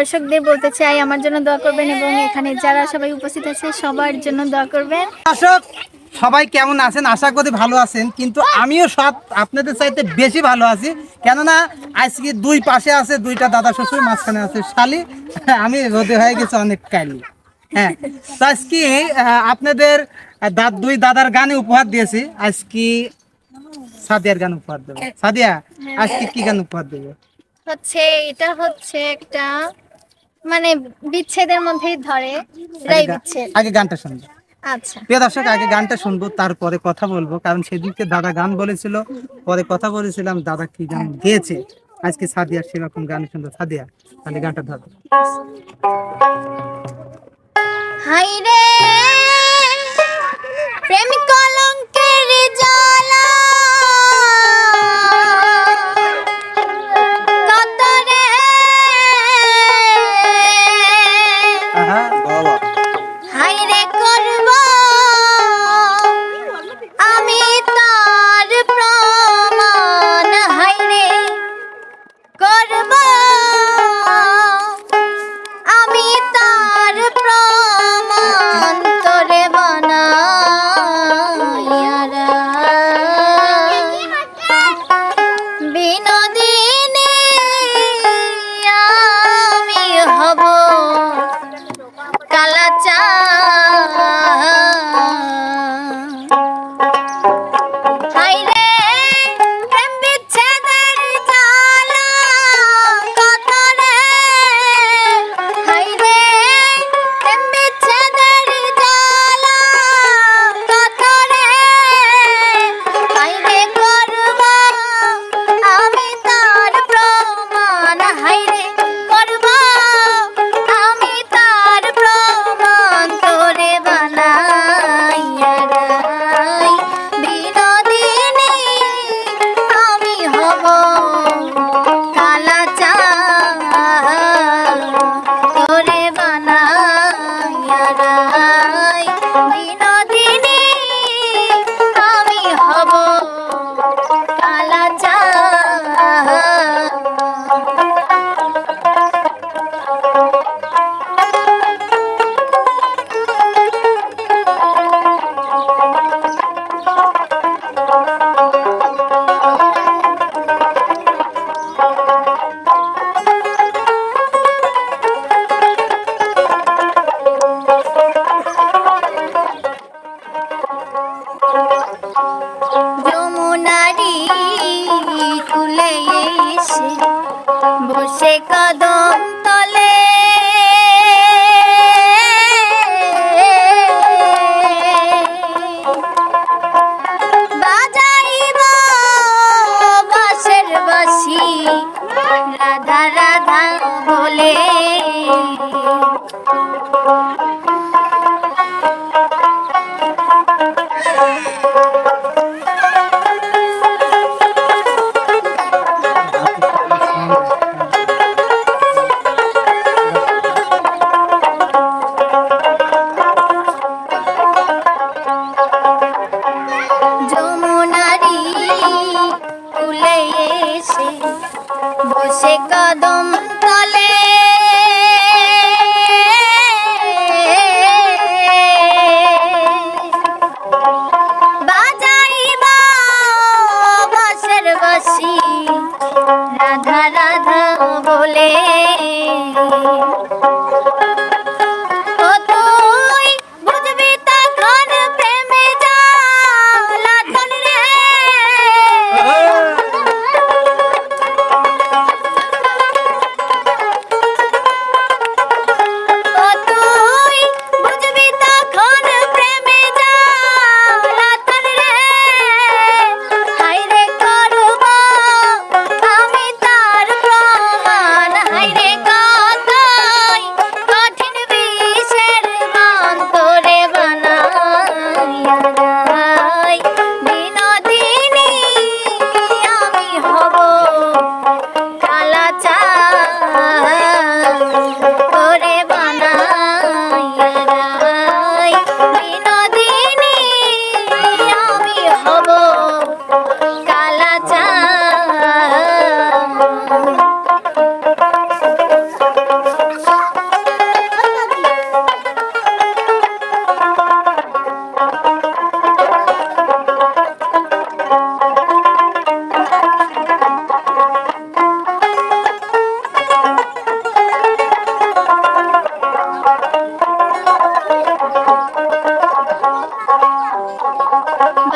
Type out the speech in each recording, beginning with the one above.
দর্শকদের বলতে চাই আমার জন্য দোয়া করবেন এবং এখানে যারা সবাই উপস্থিত আছে সবার জন্য দোয়া করবেন। দর্শক সবাই কেমন আছেন? আশা করি ভালো আছেন কিন্তু আমিও সব আপনাদের চাইতে বেশি ভালো আছি। কেননা আজকে দুই পাশে আছে দুইটা দাদা শ্বশুর মাঝখানে আছে শালি। আমি রোদে হয়ে গেছে অনেক কালি। হ্যাঁ তো আজকে আপনাদের দুই দাদার গানে উপহার দিয়েছি। আজকে সাদিয়ার গান উপহার দেবো। সাদিয়া আজকে কি গান উপহার দেবো? হচ্ছে এটা হচ্ছে একটা মানে বিচ্ছেদের মধ্যেই ধরে এটাই আগে বিচ্ছেদ। আগে গানটা শুনব। আচ্ছা। প্রিয় দর্শক আগে গানটা শুনব তারপরে কথা বলব কারণ সেদিনকে দাদা গান বলেছিল পরে কথা বলেছিলাম দাদা কি গান গেয়েছে? আজকে সাদিয়া সেরকম গান শুনব। সাদিয়া তাহলে গানটা ধরো। হাই রে প্রেম কলঙ্কের জ্বালা বসে কদম তলে। বাজাইব বাসের বাসি রাধা রাধা বলে। সে কদম তলে। বাজাইবা বাসের বাসি রাধা রাধা বলে।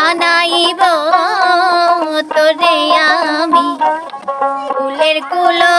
বানাইব তোরে আমি। ফুলের কুলো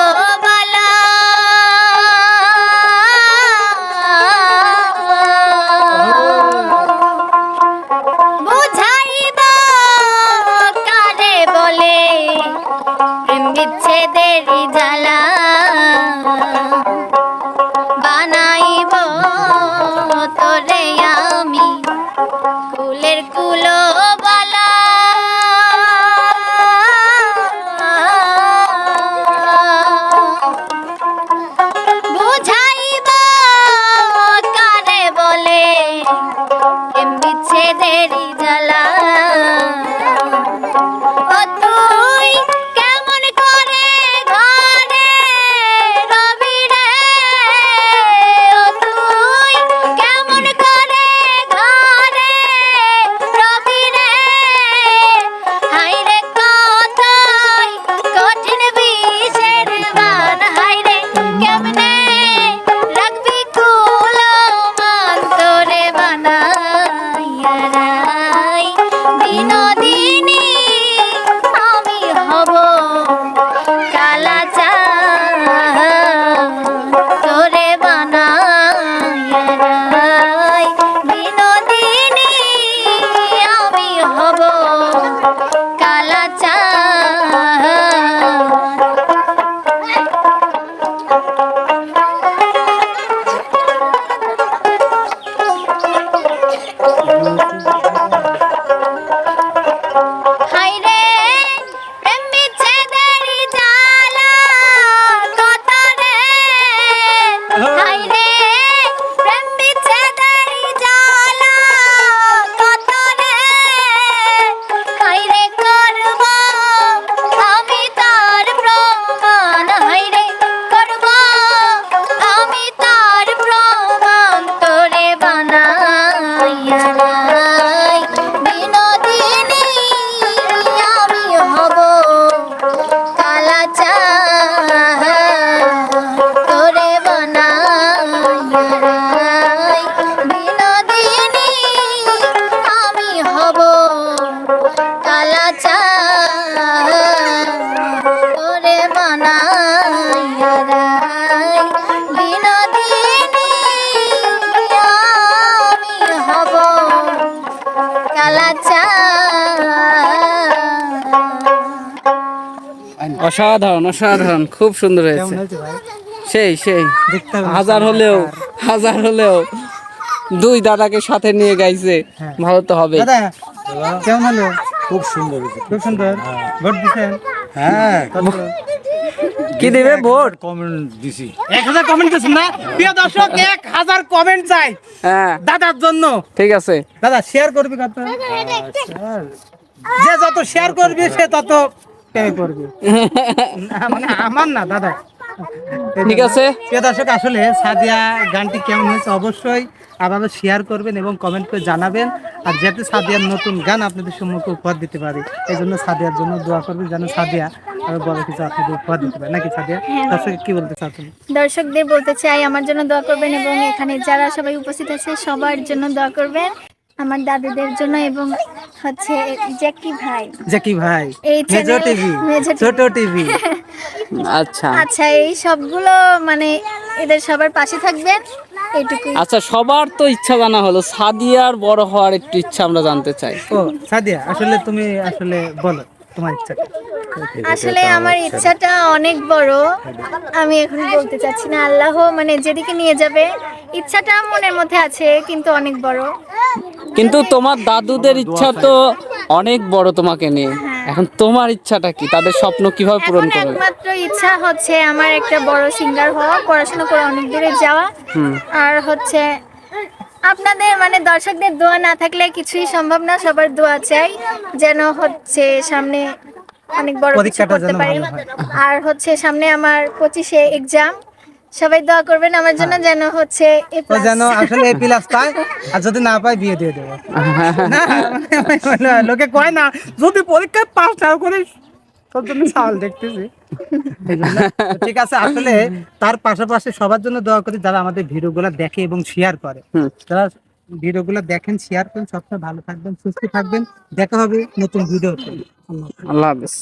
অসাধারণ অসাধারণ খুব সুন্দর হয়েছে। সেই সেই। হাজার হলেও হাজার হলেও দুই দাদাকে সাথে নিয়ে গাইছে হ্যাঁ। ভালো তো হবে। কেমন হলো? খুব সুন্দর খুব সুন্দর। ভোট দিচ্ছেন হ্যাঁ। কি দিবে ভোট? কমেন্ট দিছি। এক হাজার কমেন্ট দিচ্ছেন না? প্রিয় দর্শক এক হাজার কমেন্ট চাই হ্যাঁ। দাদার জন্য। ঠিক আছে। দাদা শেয়ার করবি কত? যে যত শেয়ার করবে সে তত প্রেমে মানে আমার না দাদা। ঠিক আছে। প্রিয় দর্শক আসলে সাদিয়া গানটি কেমন হয়েছে অবশ্যই আপনারা শেয়ার করবেন এবং কমেন্ট করে জানাবেন। আর যাতে সাদিয়ার নতুন গান আপনাদের সম্মুখে উপহার দিতে পারি এই জন্য সাদিয়ার জন্য দোয়া করবেন যেন সাদিয়া আরও বড় কিছু আপনাদের উপহার দিতে পারে। নাকি সাদিয়া? দর্শক কি বলতে চাচ্ছেন দর্শকদের বলতে চাই আমার জন্য দোয়া করবেন এবং এখানে যারা সবাই উপস্থিত আছে সবার জন্য দোয়া করবেন। আমার দাদুদের জন্য এবং হচ্ছে জ্যাকি ভাই। জ্যাকি ভাই। এই মেজো channel- টিভি। ছোট টিভি। আচ্ছা। আচ্ছা এই সবগুলো মানে এদের সবার পাশে থাকবেন এইটুকুই আচ্ছা সবার তো ইচ্ছা জানা হলো সাদিয়ার বড় হওয়ার একটু ইচ্ছা আমরা জানতে চাই। ও সাদিয়া আসলে তুমি আসলে বলো তোমার ইচ্ছা আসলে আমার ইচ্ছাটা অনেক বড়। আমি এখন বলতে চাচ্ছি না আল্লাহ মানে যেদিকে নিয়ে যাবে ইচ্ছাটা মনের মধ্যে আছে কিন্তু অনেক বড়। কিন্তু তোমার দাদুদের ইচ্ছা তো অনেক বড় তোমাকে নিয়ে। এখন তোমার ইচ্ছাটা কি? তাদের স্বপ্ন কীভাবে পূরণ করবে? একমাত্র ইচ্ছা হচ্ছে আমার একটা বড় সিঙ্গার হওয়া পড়াশোনা করে অনেক দূরে যাওয়া। আর হচ্ছে আপনাদের মানে দর্শকদের দোয়া না থাকলে কিছুই সম্ভব না সবার দোয়া চাই যেন হচ্ছে সামনে অনেক বড় কিছু পরীক্ষাটা করতে যেন পারি। আর হচ্ছে সামনে আমার পঁচিশে এক্সাম সবাই দোয়া করবেন আমার জন্য যেন হচ্ছে এ ও যেন আসলে এ প্লাস পায় আর যদি না পায় বিয়ে দিয়ে দেবো। মানে লোকে কয় না যদি পরীক্ষায় পাস না করে তোর জন্য চাওয়াল দেখতেছি। ঠিক আছে আসলে তার পাশাপাশি সবার জন্য দোয়া করি যারা আমাদের ভিডিওগুলো দেখে এবং শেয়ার করে। যারা ভিডিওগুলো দেখেন শেয়ার করেন সবসময় ভালো থাকবেন সুস্থ থাকবেন। দেখা হবে নতুন ভিডিওতে। আল্লাহ হাফেজ।